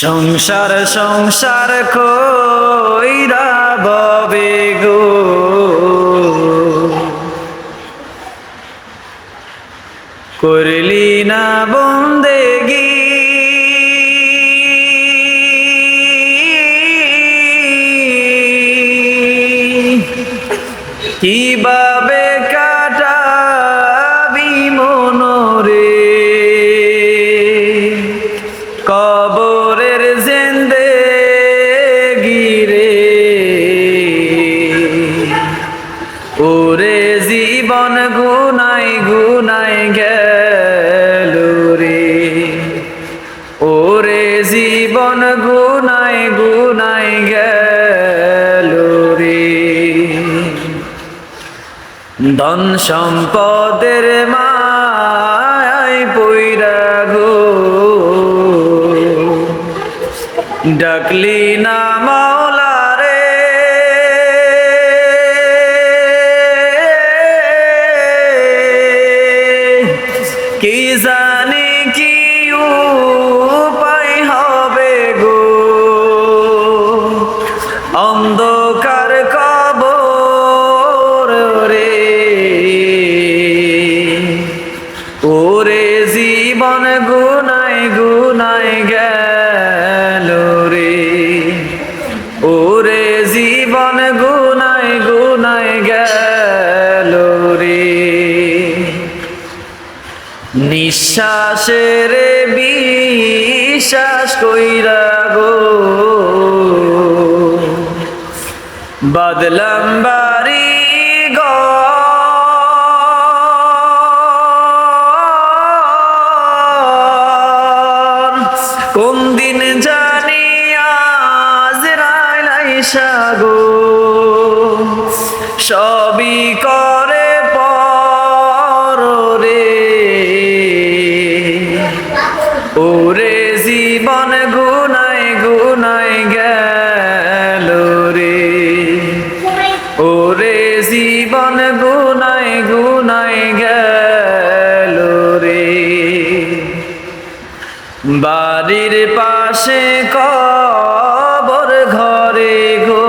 সংসার সংসার কইরা ববে গো। করলি না বন্দেগি। কীভাবে গুনাই গুনাই গেল রে। ওরে জীবন গুনাই গুনাই গেল রে। ধন সম্পদের মায় পইরা গো। ডাকলি না মাওলা কি জানি কি উপায় হবে গো? অন্ধকার কবর রে। ওরে জীবন গুনায় গুনায় গেল নিঃশ্বাসের বিশ্বাস কইরা গো। বদলাম বাড়ির পাশে কবর ঘরে গো।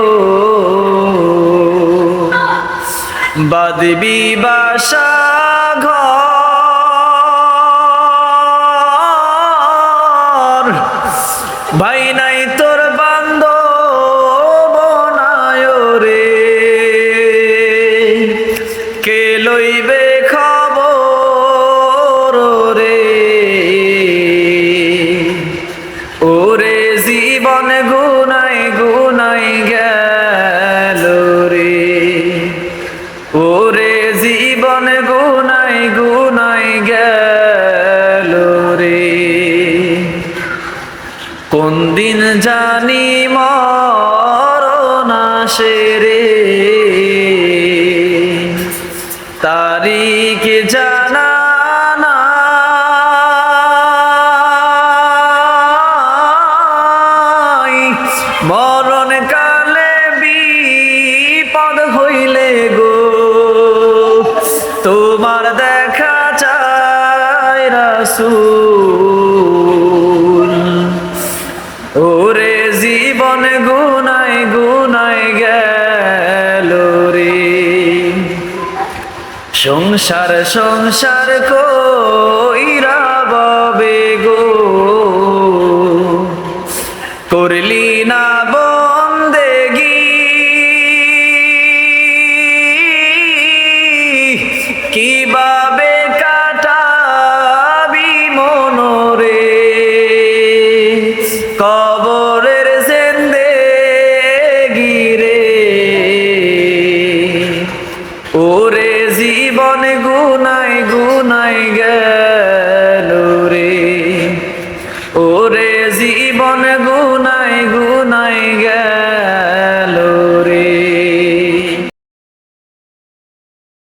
বাদবি বাসা ঘর। ভাই নাই তোর বান্ধব নাই রে কে লইবে খবর? গুনাই গুনাই গেল রে। ওরে জীবন গুনাই গুনাই গেল রে। কোন দিন জানি মরণ আসে রে। তারিখ জানা তোমার দেখা চায় রাসুল। ওরে জীবন গুনাই গুনাই গেল রে। সংসার সংসার কইরা ওরে জীবন গুনাই গুনাই গে।